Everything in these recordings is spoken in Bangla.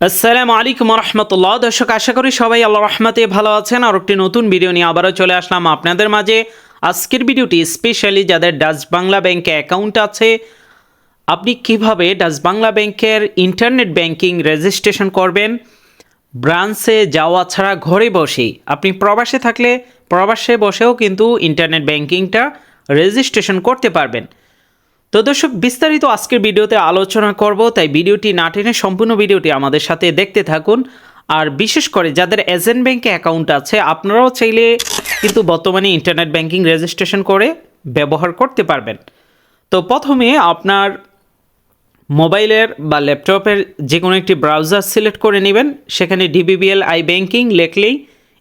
আসসালামু আলাইকুম রহমতুল্লাহ দর্শক, আশা করি সবাই আল্লাহ রহমতে ভালো আছেন। আর একটি নতুন ভিডিও নিয়ে আবারও চলে আসলাম আপনাদের মাঝে। আজকের ভিডিওটি স্পেশালি যাদের ডাচ বাংলা ব্যাংকে অ্যাকাউন্ট আছে, আপনি কীভাবে ডাচ বাংলা ব্যাংকের ইন্টারনেট ব্যাংকিং রেজিস্ট্রেশন করবেন? ব্রাঞ্চে যাওয়া ছাড়া ঘরে বসেই আপনি প্রবাসে থাকলে প্রবাসে বসেও কিন্তু ইন্টারনেট ব্যাংকিংটা রেজিস্ট্রেশন করতে পারবেন। তো দর্শক, বিস্তারিত আজকের ভিডিওতে আলোচনা করব, তাই ভিডিওটি না টেনে সম্পূর্ণ ভিডিওটি আমাদের সাথে দেখতে থাকুন। আর বিশেষ করে যাদের এজেন্ট ব্যাংকে অ্যাকাউন্ট আছে, আপনারাও চাইলে কিন্তু বর্তমানে ইন্টারনেট ব্যাংকিং রেজিস্ট্রেশন করে ব্যবহার করতে পারবেন। তো প্রথমে আপনার মোবাইলের বা ল্যাপটপের যে কোনো একটি ব্রাউজার সিলেক্ট করে নেবেন। সেখানে ডিবিবিএল, আই ব্যাংকিং লেখলেই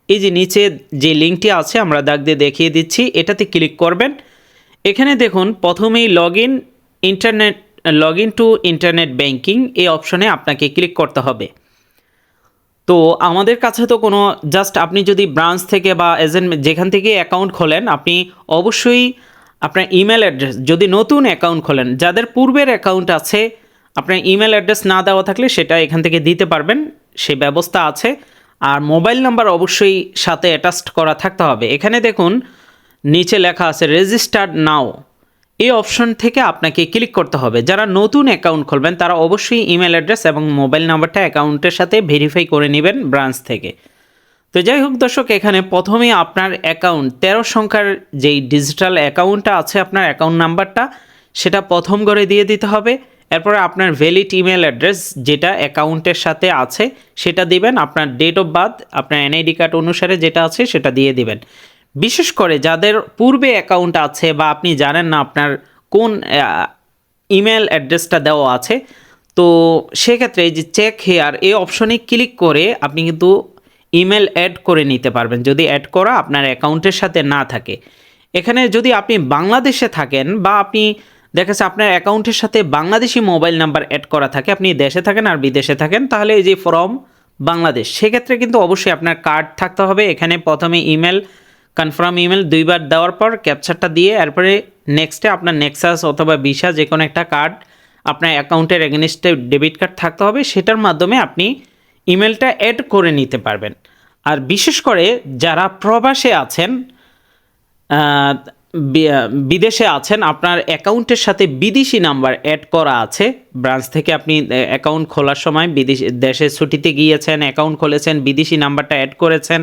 এই যে নিচে যে লিঙ্কটি আছে, আমরা দাগ দিয়ে দেখিয়ে দিচ্ছি, এটাতে ক্লিক করবেন। এখানে দেখুন, প্রথমেই log in internet log in to internet banking এই অপশনে আপনাকে ক্লিক করতে হবে। তো আমাদের কাছে তো কোনো জাস্ট আপনি যদি ব্রাঞ্চ থেকে বা এজেন্ট যেখান থেকে অ্যাকাউন্ট খোলেন, আপনি অবশ্যই আপনার ইমেল অ্যাড্রেস যদি নতুন অ্যাকাউন্ট খোলেন, যাদের পূর্বের অ্যাকাউন্ট আছে, আপনার ইমেল অ্যাড্রেস না দেওয়া থাকলে সেটা এখান থেকে দিতে পারবেন, সে ব্যবস্থা আছে। আর মোবাইল নাম্বার অবশ্যই সাথে অ্যাটাচড করা থাকতে হবে। এখানে দেখুন নিচে লেখা আছে রেজিস্টার্ড নাও এই অপশন থেকে আপনাকে ক্লিক করতে হবে। যারা নতুন অ্যাকাউন্ট খুলবেন, তারা অবশ্যই ইমেল অ্যাড্রেস এবং মোবাইল নাম্বারটা অ্যাকাউন্টের সাথে ভেরিফাই করে নেবেন ব্রাঞ্চ থেকে। তো যাই হোক দর্শক, এখানে প্রথমেই আপনার অ্যাকাউন্ট, তেরো সংখ্যার যেই ডিজিটাল অ্যাকাউন্টটা আছে, আপনার অ্যাকাউন্ট নাম্বারটা, সেটা প্রথম করে দিয়ে দিতে হবে। এরপরে আপনার ভ্যালিড ইমেল অ্যাড্রেস যেটা অ্যাকাউন্টের সাথে আছে, সেটা দিবেন। আপনার ডেট অফ বার্থ আপনার এনআইডি কার্ড অনুসারে যেটা আছে, সেটা দিয়ে দিবেন। বিশেষ করে যাদের পূর্বে অ্যাকাউন্ট আছে বা আপনি জানেন না আপনার কোন ইমেল অ্যাড্রেসটা দেওয়া আছে, তো সেক্ষেত্রে এই যে চেক হেয়ার এই অপশনে ক্লিক করে আপনি কিন্তু ইমেল অ্যাড করে নিতে পারবেন। যদি অ্যাড করা আপনার অ্যাকাউন্টের সাথে না থাকে। এখানে যদি আপনি বাংলাদেশে থাকেন বা আপনি দেখেছে আপনার অ্যাকাউন্টের সাথে বাংলাদেশি মোবাইল নাম্বার অ্যাড করা থাকে, আপনি দেশে থাকেন আর বিদেশে থাকেন, তাহলে এই যে ফর্ম বাংলাদেশ, সেক্ষেত্রে কিন্তু অবশ্যই আপনার কার্ড থাকতে হবে। এখানে প্রথমে ইমেল কনফার্ম ইমেল দুইবার দেওয়ার পর ক্যাপচারটা দিয়ে এরপরে নেক্সটে আপনার নেক্সাস অথবা ভিসা যে কোনো একটা কার্ড আপনার অ্যাকাউন্টের এগেনিস্টে ডেবিট কার্ড থাকতে হবে, সেটার মাধ্যমে আপনি ইমেলটা অ্যাড করে নিতে পারবেন। আর বিশেষ করে যারা প্রবাসে আছেন বিদেশে আছেন, আপনার অ্যাকাউন্টের সাথে বিদেশি নাম্বার অ্যাড করা আছে। ব্রাঞ্চ থেকে আপনি অ্যাকাউন্ট খোলার সময় বিদেশি দেশে ছুটিতে গিয়েছেন অ্যাকাউন্ট খুলেছেন, বিদেশি নাম্বারটা অ্যাড করেছেন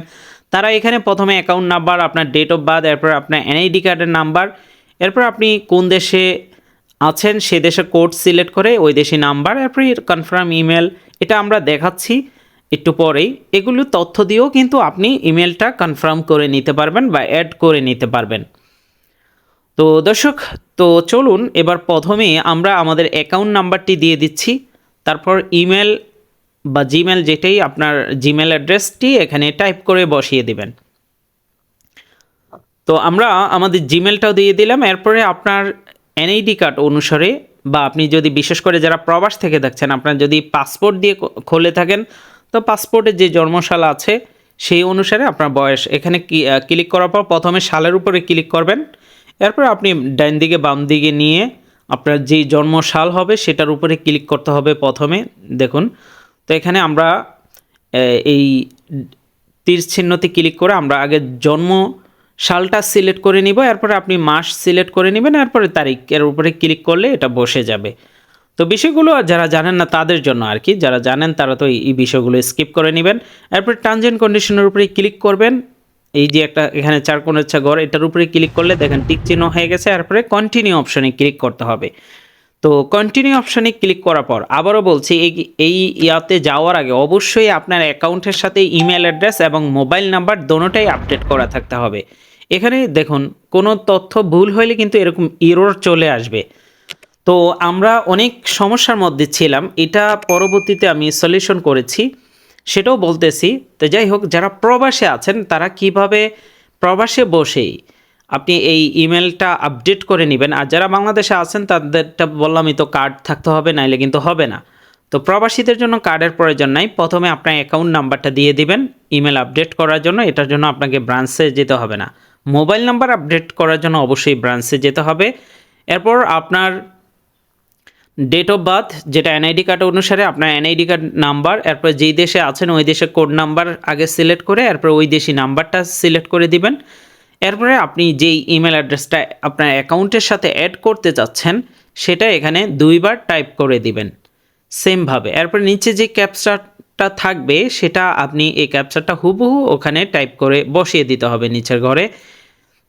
তারা এখানে প্রথমে অ্যাকাউন্ট নাম্বার আপনার ডেট অফ বার্থ এরপর আপনার এনআইডি কার্ডের নাম্বার এরপর আপনি কোন দেশে আছেন সে দেশের কোড সিলেক্ট করে ওই দেশি নাম্বার এরপর কনফার্ম ইমেল এটা আমরা দেখাচ্ছি একটু পরেই। এগুলো তথ্য দিয়েও কিন্তু আপনি ইমেলটা কনফার্ম করে নিতে পারবেন বা অ্যাড করে নিতে পারবেন। তো দর্শক, তো চলুন, এবার প্রথমে আমরা আমাদের অ্যাকাউন্ট নাম্বারটি দিয়ে দিচ্ছি, তারপর ইমেল বা জিমেল যেটাই আপনার জিমেল অ্যাড্রেসটি এখানে টাইপ করে বসিয়ে দিবেন। তো আমরা আমাদের জিমেলটাও দিয়ে দিলাম, এরপরে আপনার এনআইডি কার্ড অনুসারে বা আপনি যদি বিশেষ করে যারা প্রবাস থেকে দেখছেন, আপনার যদি পাসপোর্ট দিয়ে খুলে থাকেন, তো পাসপোর্টের যে জন্মশালা আছে, সেই অনুসারে আপনার বয়স, এখানে ক্লিক করার পর প্রথমে সালের উপরে ক্লিক করবেন, এরপর আপনি ডাইন দিকে বাম দিকে নিয়ে আপনার যে জন্মশাল হবে, সেটার উপরে ক্লিক করতে হবে প্রথমে, দেখুন। তো এখানে আমরা এই তীর চিহ্নতে ক্লিক করে আমরা আগে জন্ম সালটা সিলেক্ট করে নিব, এরপরে আপনি মাস সিলেক্ট করে নেবেন, এরপরে তারিখের উপরে ক্লিক করলে এটা বসে যাবে। তো বিষয়গুলো যারা জানেন না তাদের জন্য আর কি, যারা জানেন তারা তো এই- বিষয়গুলো স্কিপ করে নেবেন। এরপর অ্যান্ড কন্ডিশনের উপরে ক্লিক করবেন, এই যে একটা এখানে চার কোণ ইচ্ছা ঘর এটার উপরে ক্লিক করলে দেখেন টিক চিহ্ন হয়ে গেছে, এরপরে কন্টিনিউ অপশনে ক্লিক করতে হবে। তো কন্টিনিউ অপশানে ক্লিক করার পর আবারও বলছি, এই এই ইয়াতে যাওয়ার আগে অবশ্যই আপনার অ্যাকাউন্টের সাথে ইমেল অ্যাড্রেস এবং মোবাইল নাম্বার দোনোটাই আপডেট করা থাকতে হবে। এখানে দেখুন, কোনো তথ্য ভুল হলে কিন্তু এরকম ইরোর চলে আসবে। তো আমরা অনেক সমস্যার মধ্যে ছিলাম, এটা পরবর্তীতে আমি সলিউশন করেছি, সেটাও বলতেছি। তো যাই হোক, যারা প্রবাসে আছেন, তারা কীভাবে প্রবাসে বসেই আপনি এই ইমেলটা আপডেট করে নেবেন। আর যারা বাংলাদেশে আছেন, তাদেরটা বললামই তো কার্ড থাকতে হবে, নাইলে কিন্তু হবে না। তো প্রবাসীদের জন্য কার্ডের প্রয়োজন নাই। প্রথমে আপনার অ্যাকাউন্ট নাম্বারটা দিয়ে দিবেন ইমেল আপডেট করার জন্য। এটার জন্য আপনাকে ব্রাঞ্চে যেতে হবে না। মোবাইল নাম্বার আপডেট করার জন্য অবশ্যই ব্রাঞ্চে যেতে হবে। এরপর আপনার ডেট অফ বার্থ যেটা এনআইডি কার্ড অনুসারে আপনার এনআইডি কার্ড নাম্বার এরপর যেই দেশে আছেন, ওই দেশে কোড নাম্বার আগে সিলেক্ট করে, এরপর ওই দেশি নাম্বারটা সিলেক্ট করে দিবেন। এরপরে আপনি যেই ইমেল অ্যাড্রেসটা আপনার অ্যাকাউন্টের সাথে অ্যাড করতে চাচ্ছেন, সেটা এখানে দুইবার টাইপ করে দিবেন সেমভাবে এরপর নিচে যে ক্যাপচারটা থাকবে, সেটা আপনি এই ক্যাপচারটা হুবহু ওখানে টাইপ করে বসিয়ে দিতে হবে নিচের ঘরে।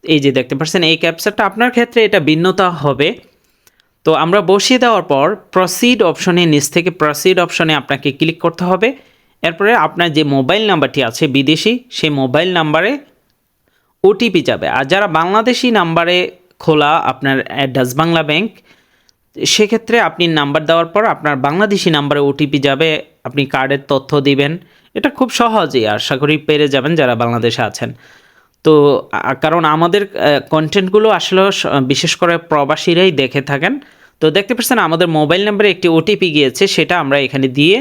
এই যে দেখতে পাচ্ছেন, এই ক্যাপচারটা আপনার ক্ষেত্রে এটা ভিন্নতা হবে। তো আমরা বসিয়ে দেওয়ার পর প্রসিড অপশনে নিচ থেকে প্রসিড অপশনে আপনাকে ক্লিক করতে হবে। এরপরে আপনার যে মোবাইল নাম্বারটি আছে বিদেশি, সেই মোবাইল নাম্বারে ওটিপি যাবে। আর যারা বাংলাদেশি নাম্বারে খোলা আপনার ডাচ বাংলা ব্যাংক সেক্ষেত্রে আপনি নাম্বার দেওয়ার পর আপনার বাংলাদেশি নাম্বারে ওটিপি যাবে, আপনি কার্ডের তথ্য দিবেন। এটা খুব সহজেই আশা করি পেরে যাবেন যারা বাংলাদেশে আছেন। তো কারণ আমাদের কন্টেন্টগুলো আসলে বিশেষ করে প্রবাসীরাই দেখে থাকেন। তো দেখতে পাচ্ছেন আমাদের মোবাইল নাম্বারে একটি ওটিপি গিয়েছে, সেটা আমরা এখানে দিয়ে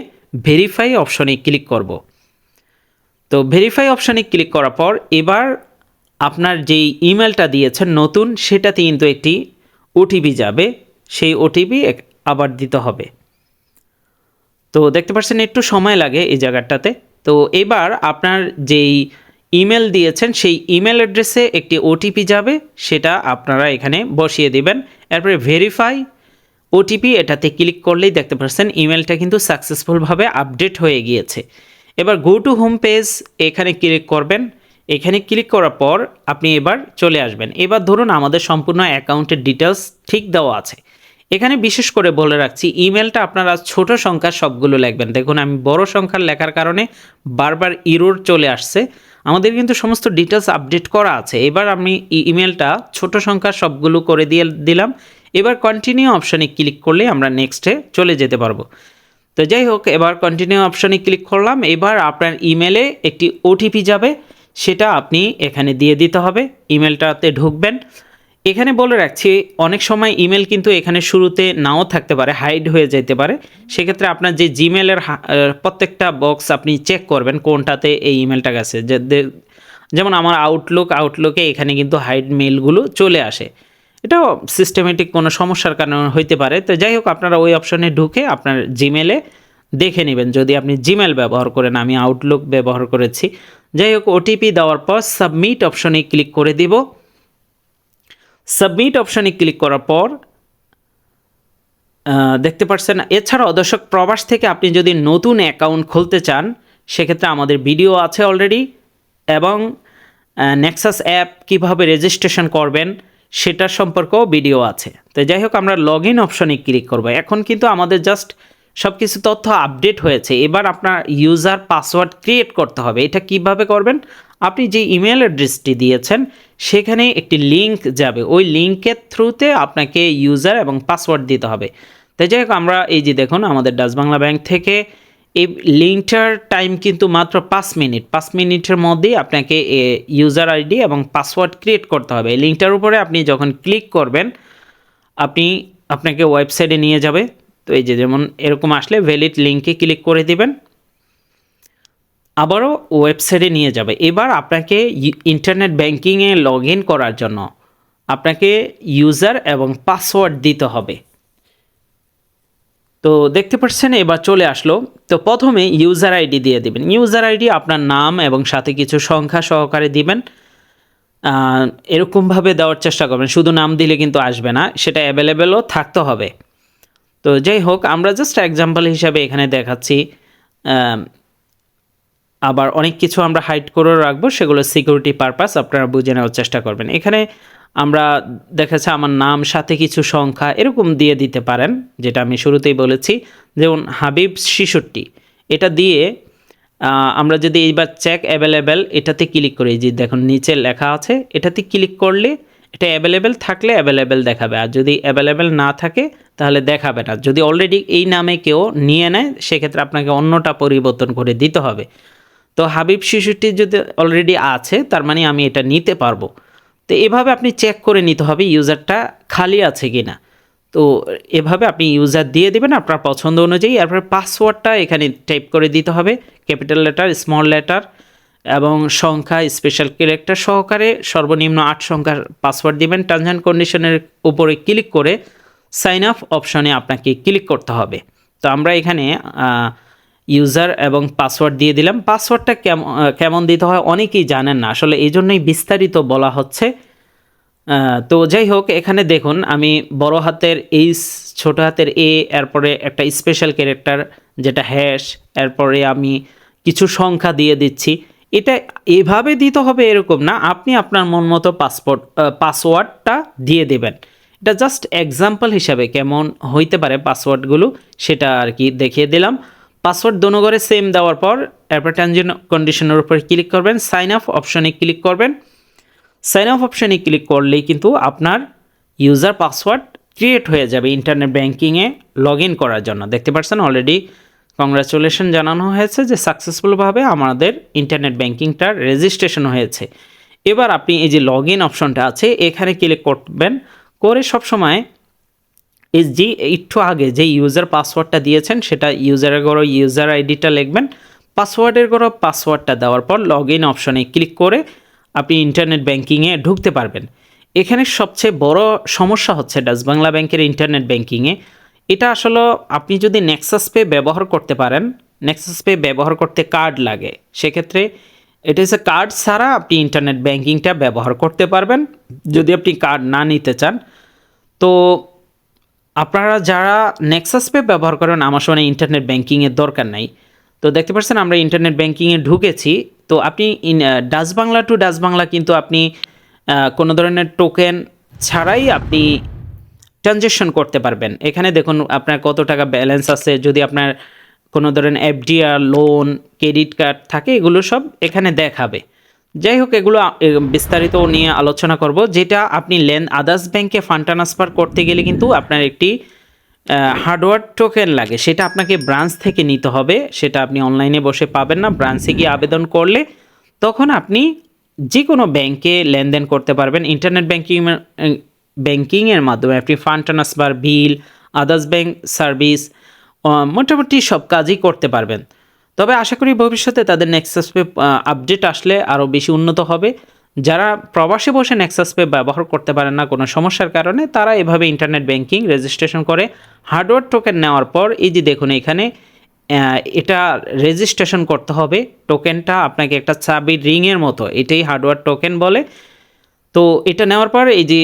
ভেরিফাই অপশনে ক্লিক করব। তো ভেরিফাই অপশনে ক্লিক করার পর এবার আপনার যেই ইমেলটা দিয়েছেন নতুন সেটাতে কিন্তু একটি ওটিপি যাবে। সেই ওটিপি আবার দিতে হবে। তো দেখতে পাচ্ছেন, একটু সময় লাগে এই জায়গাটাতে। তো এবার আপনার যেই ইমেল দিয়েছেন, সেই ইমেল অ্যাড্রেসে একটি ওটিপি যাবে। সেটা আপনারা এখানে বসিয়ে দিবেন। এরপরে ভেরিফাই ওটিপি, এটাতে ক্লিক করলেই দেখতে পাচ্ছেন, ইমেলটা কিন্তু সাকসেসফুলভাবে আপডেট হয়ে গিয়েছে। এবার গো টু হোম পেজ এখানে ক্লিক করবেন। এখানে ক্লিক করার পর আপনি এবার চলে আসবেন। এবার ধরুন আমাদের সম্পূর্ণ অ্যাকাউন্টের ডিটেলস ঠিক দেওয়া আছে। এখানে বিশেষ করে বলে রাখছি, ইমেলটা আপনারা ছোট সংখ্যার সবগুলো লিখবেন। দেখুন, আমি বড় সংখ্যার লেখার কারণে বারবার ইরোর চলে আসছে। আমাদের কিন্তু সমস্ত ডিটেলস আপডেট করা আছে। এবার আমি ইমেলটা ছোট সংখ্যার সবগুলো করে দিয়ে দিলাম। এবার কন্টিনিউ অপশনে ক্লিক করলে আমরা নেক্সটে চলে যেতে পারব। তো যাই হোক, এবার কন্টিনিউ অপশনে ক্লিক করলাম। এবার আপনার ইমেলে একটি ওটিপি যাবে। সেটা আপনি এখানে দিয়ে দিতে হবে, ইমেলটাতে ঢুকবেন। এখানে বলে রাখছি, অনেক সময় ইমেল কিন্তু এখানে শুরুতে নাও থাকতে পারে, হাইড হয়ে যেতে পারে। সেক্ষেত্রে আপনার যে জিমেলের প্রত্যেকটা বক্স আপনি চেক করবেন কোনটাতে এই ইমেলটা গেছে। যেমন আমার আউটলুক আউটলুকে এখানে কিন্তু হাইড মেলগুলো চলে আসে। এটাও সিস্টেমেটিক কোনো সমস্যার কারণে হইতে পারে। তো যাই হোক, আপনারা ওই অপশনে ঢুকে আপনার জিমেলে দেখে নেবেন। যদি আপনি জিমেল ব্যবহার করেন, আমি আউটলুক ব্যবহার করেছি। যাই হোক ওটিপি দেওয়ার পর সাবমিট অপশনে ক্লিক করে দিব। সাবমিট অপশনে ক্লিক করার পর দেখতে পাচ্ছেন এছাড়াও দর্শক, প্রবাস থেকে আপনি যদি নতুন অ্যাকাউন্ট খুলতে চান, সেক্ষেত্রে আমাদের ভিডিও আছে অলরেডি এবং নেক্সাস অ্যাপ কীভাবে রেজিস্ট্রেশন করবেন, সেটার সম্পর্কেও ভিডিও আছে। তো যাই হোক আমরা লগ ইন অপশনে ক্লিক করব। এখন কিন্তু আমাদের জাস্ট সব কিছু তথ্য আপডেট হয়েছে। এবার আপনার ইউজার পাসওয়ার্ড ক্রিয়েট করতে হবে। এটা কীভাবে করবেন? আপনি যে ইমেল অ্যাড্রেসটি দিয়েছেন, সেখানে একটি লিংক যাবে। ওই লিঙ্কের থ্রুতে আপনাকে ইউজার এবং পাসওয়ার্ড দিতে হবে। তাই যাই আমরা এই যে দেখুন, আমাদের ডাচ বাংলা ব্যাংক থেকে এই লিঙ্কটার টাইম কিন্তু মাত্র পাঁচ মিনিট। পাঁচ মিনিটের মধ্যেই আপনাকে ইউজার আইডি এবং পাসওয়ার্ড ক্রিয়েট করতে হবে। এই লিঙ্কটার উপরে আপনি যখন ক্লিক করবেন, আপনি আপনাকে ওয়েবসাইটে নিয়ে যাবে। তো এই যে যেমন এরকম আসলে ভ্যালিড লিঙ্কে ক্লিক করে দিবেন। আবারও ওয়েবসাইটে নিয়ে যাবে। এবার আপনাকে ইন্টারনেট ব্যাংকিংয়ে লগ ইন করার জন্য আপনাকে ইউজার এবং পাসওয়ার্ড দিতে হবে। তো দেখতে পাচ্ছেন, এবার চলে আসলো। তো প্রথমে ইউজার আইডি দিয়ে দিবেন। ইউজার আইডি আপনার নাম এবং সাথে কিছু সংখ্যা সহকারে দিবেন। এরকমভাবে দেওয়ার চেষ্টা করবেন। শুধু নাম দিলে কিন্তু আসবে না, সেটা অ্যাভেলেবেলও থাকতে হবে। তো যাই হোক, আমরা জাস্ট এক্সাম্পল হিসাবে এখানে দেখাচ্ছি আবার অনেক কিছু আমরা হাইড করেও রাখব, সেগুলো সিকিউরিটি পারপাস আপনারা বুঝে নেওয়ার চেষ্টা করবেন। এখানে আমরা দেখাচ্ছে আমার নাম, সাথে কিছু সংখ্যা, এরকম দিয়ে দিতে পারেন, যেটা আমি শুরুতেই বলেছি। যেমন হাবিব ছিষট্টি, এটা দিয়ে আমরা যদি এইবার চেক অ্যাভেলেবেল এটাতে ক্লিক করি। যে দেখুন, নিচে লেখা আছে, এটাতে ক্লিক করলে এটা অ্যাভেলেবেল থাকলে অ্যাভেলেবেল দেখাবে। আর যদি অ্যাভেলেবেল না থাকে, তাহলে দেখাবে না। যদি অলরেডি এই নামে কেউ নিয়ে নেয়, সেক্ষেত্রে আপনাকে অন্যটা পরিবর্তন করে দিতে হবে। তো হাবিব শিশুটি যদি অলরেডি আছে, তার মানে আমি এটা নিতে পারব। তো এভাবে আপনি চেক করে নিতে হবে ইউজারটা খালি আছে কি না তো এভাবে আপনি ইউজার দিয়ে দেবেন, আপনার পছন্দ অনুযায়ী, এরপর পাসওয়ার্ডটা এখানে টাইপ করে দিতে হবে। ক্যাপিটাল লেটার স্মল লেটার এবং সংখ্যা স্পেশাল ক্যারেক্টার সহকারে সর্বনিম্ন আট সংখ্যার পাসওয়ার্ড দিবেন। টার্মস অ্যান্ড কন্ডিশনের উপরে ক্লিক করে সাইন আপ অপশনে আপনাকে ক্লিক করতে হবে। তো আমরা এখানে ইউজার এবং পাসওয়ার্ড দিয়ে দিলাম। পাসওয়ার্ডটা কেমন কেমন দিতে হয় অনেকেই জানেন না। আসলে এই জন্যই বিস্তারিত বলা হচ্ছে। তো যাই হোক, এখানে দেখুন, আমি বড় হাতের এইচ ছোট হাতের এ এরপরে একটা স্পেশাল ক্যারেক্টার যেটা হ্যাশ এরপরে আমি কিছু সংখ্যা দিয়ে দিচ্ছি। এটা এভাবে দিতে হবে এরকম না, আপনি আপনার মন মতো পাসপোর্ট পাসওয়ার্ডটা দিয়ে দেবেন। এটা জাস্ট এক্সাম্পল হিসাবে কেমন হইতে পারে পাসওয়ার্ডগুলো সেটা আর কি দেখিয়ে দিলাম। পাসওয়ার্ড দোনো করে সেম দেওয়ার পর, এরপর কন্ডিশনের উপর ক্লিক করবেন সাইন আপ অপশনে ক্লিক করবেন। সাইন আপ অপশানে ক্লিক করলেই কিন্তু আপনার ইউজার পাসওয়ার্ড ক্রিয়েট হয়ে যাবে ইন্টারনেট ব্যাঙ্কিংয়ে লগ ইন করার জন্য। দেখতে পাচ্ছেন অলরেডি কংগ্রাচুলেশন জানানো হয়েছে যে সাকসেসফুলভাবে আমাদের ইন্টারনেট ব্যাঙ্কিংটার রেজিস্ট্রেশন হয়েছে। এবার আপনি এই যে লগ ইন অপশনটা আছে, এখানে ক্লিক করবেন। করে সবসময় এই যে একটু আগে যে ইউজার পাসওয়ার্ডটা দিয়েছেন, সেটা ইউজারের গড়ো ইউজার আইডিটা লিখবেন। পাসওয়ার্ডের গড়ো পাসওয়ার্ডটা দেওয়ার পর লগ ইন অপশনে ক্লিক করে আপনি ইন্টারনেট ব্যাঙ্কিংয়ে ঢুকতে পারবেন। এখানে সবচেয়ে বড় সমস্যা হচ্ছে, ডাচ বাংলা ব্যাংকের ইন্টারনেট ব্যাঙ্কিংয়ে এটা আসলে আপনি যদি নেক্সাস পে ব্যবহার করতে পারেন নেক্সাস পে ব্যবহার করতে কার্ড লাগে। সেক্ষেত্রে এটা হচ্ছে কার্ড ছাড়া আপনি ইন্টারনেট ব্যাঙ্কিংটা ব্যবহার করতে পারবেন, যদি আপনি কার্ড না নিতে চান। তো আপনারা যারা নেক্সাস পে ব্যবহার করেন, আমার সঙ্গে ইন্টারনেট ব্যাঙ্কিংয়ের দরকার নাই। তো দেখতে পাচ্ছেন আমরা ইন্টারনেট ব্যাঙ্কিংয়ে ঢুকেছি। তো আপনি Dutch Bangla to Dutch Bangla কিন্তু আপনি কোনো ধরনের টোকেন ছাড়াই আপনি ট্রানজেকশন করতে পারবেন। এখানে দেখুন আপনার কত টাকা ব্যালেন্স আছে, যদি আপনার কোনো ধরেন এফডিআর লোন ক্রেডিট কার্ড থাকে, এগুলো সব এখানে দেখাবে। যাই হোক, এগুলো বিস্তারিত নিয়ে আলোচনা করব, যেটা আপনি লেন আদার্স ব্যাংকে ফান্ড ট্রান্সফার করতে গেলে কিন্তু আপনার একটি হার্ডওয়্যার টোকেন লাগে। সেটা আপনাকে ব্রাঞ্চ থেকে নিতে হবে, সেটা আপনি অনলাইনে বসে পাবেন না ব্রাঞ্চে গিয়ে আবেদন করলে তখন আপনি যে কোনো ব্যাংকে লেনদেন করতে পারবেন। ইন্টারনেট ব্যাংকিং ব্যাংকিংয়ের মাধ্যমে, আপনি fund transfer bill others bank service মোটামুটি সব কাজই করতে পারবেন। তবে আশা করি ভবিষ্যতে তাদের নেক্সাস পে আপডেট আসলে আরও বেশি উন্নত হবে। যারা প্রবাসে বসে নেক্সাস পে ব্যবহার করতে পারেন না কোনো সমস্যার কারণে, তারা এভাবে ইন্টারনেট ব্যাংকিং রেজিস্ট্রেশন করে হার্ডওয়্যার টোকেন নেওয়ার পর, এই যে দেখুন এখানে এটা রেজিস্ট্রেশন করতে হবে। টোকেনটা আপনাকে একটা চাবি রিংয়ের মতো, এটাই হার্ডওয়্যার টোকেন বলে। তো এটা নেওয়ার পর এই যে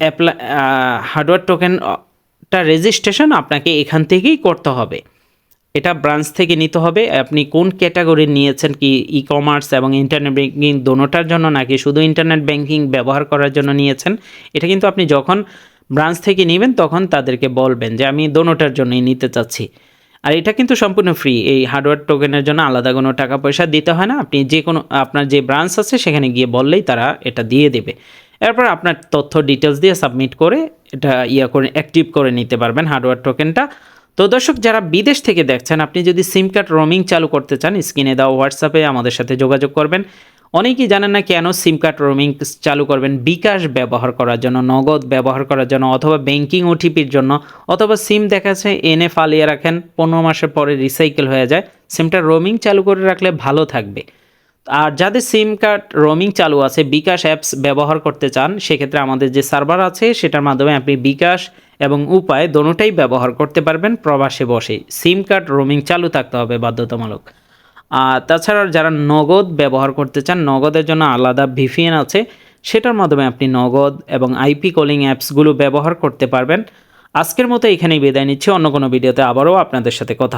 অ্যাপ্লাই হার্ডওয়্যার টোকেনটা রেজিস্ট্রেশন আপনাকে এখান থেকেই করতে হবে। এটা ব্রাঞ্চ থেকে নিতে হবে। আপনি কোন ক্যাটাগরি নিয়েছেন কি ই কমার্স এবং ইন্টারনেট ব্যাঙ্কিং দোনোটার জন্য নাকি শুধু ইন্টারনেট ব্যাঙ্কিং ব্যবহার করার জন্য নিয়েছেন? এটা কিন্তু আপনি যখন ব্রাঞ্চ থেকে নেবেন তখন তাদেরকে বলবেন যে আমি দোনোটার জন্যই নিতে চাচ্ছি। আর এটা কিন্তু সম্পূর্ণ ফ্রি এই হার্ডওয়্যার টোকেনের জন্য আলাদা কোনো টাকা পয়সা দিতে হয় না। আপনি যে কোনো, আপনার যে ব্রাঞ্চ আছে সেখানে গিয়ে বললেই তারা এটা দিয়ে দেবে। এরপর আপনার তথ্য ডিটেলস দিয়ে সাবমিট করে এটা ইয়া করে অ্যাক্টিভ করে নিতে পারবেন হার্ডওয়্যার টোকেনটা তো দর্শক, যারা বিদেশ থেকে দেখছেন, আপনি যদি সিম কার্ড রোমিং চালু করতে চান, স্ক্রিনে দেওয়া হোয়াটসঅ্যাপে আমাদের সাথে যোগাযোগ করবেন। অনেকেই জানেন না কেন সিম কার্ড রোমিং চালু করবেন বিকাশ ব্যবহার করার জন্য, নগদ ব্যবহার করার জন্য, অথবা ব্যাংকিং ওটিপির জন্য, অথবা সিম দেখাচ্ছে এনে ফালিয়ে রাখেন, পনেরো মাসের পরে রিসাইকেল হয়ে যায়। সিমটা রোমিং চালু করে রাখলে ভালো থাকবে। আর যাদের সিম কার্ড রোমিং চালু আছে, বিকাশ অ্যাপস ব্যবহার করতে চান, সেক্ষেত্রে আমাদের যে সার্ভার আছে, সেটার মাধ্যমে আপনি বিকাশ এবং উপায় দোনোটাই ব্যবহার করতে পারবেন প্রবাসে বসে সিম কার্ড রোমিং চালু থাকতে হবে বাধ্যতামূলক আর তাছাড়া যারা নগদ ব্যবহার করতে চান, নগদের জন্য আলাদা ভিপিএন আছে, সেটার মাধ্যমে আপনি নগদ এবং আইপি কলিং অ্যাপসগুলো ব্যবহার করতে পারবেন আজকের মতো এখানেই বিদায় নিচ্ছি, অন্য কোনো ভিডিওতে আবারও আপনাদের সাথে কথা।